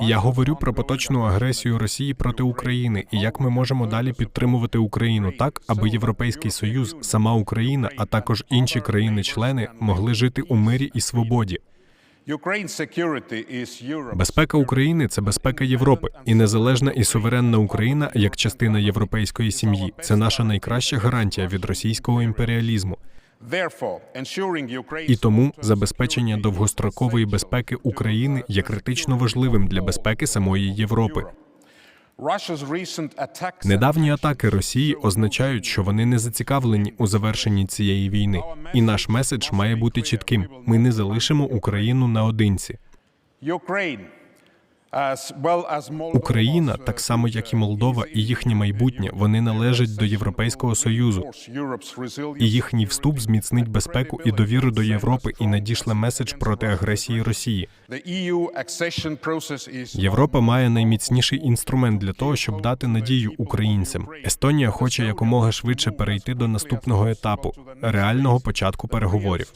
Я говорю про поточну агресію Росії проти України і як ми можемо далі підтримувати Україну так, аби Європейський Союз, сама Україна, а також інші країни-члени могли жити у мирі і свободі. Безпека України це безпека Європи, і незалежна і суверенна Україна як частина європейської сім'ї. Це наша найкраща гарантія від російського імперіалізму. І тому забезпечення довгострокової безпеки України є критично важливим для безпеки самої Європи. Недавні атаки Росії означають, що вони не зацікавлені у завершенні цієї війни, і наш меседж має бути чітким: ми не залишимо Україну наодинці. Україна, так само як і Молдова, і їхнє майбутнє, вони належать до Європейського союзу. І їхній вступ зміцнить безпеку і довіру до Європи і надішле меседж проти агресії Росії. Європа має найміцніший інструмент для того, щоб дати надію українцям. Естонія хоче якомога швидше перейти до наступного етапу реального початку переговорів.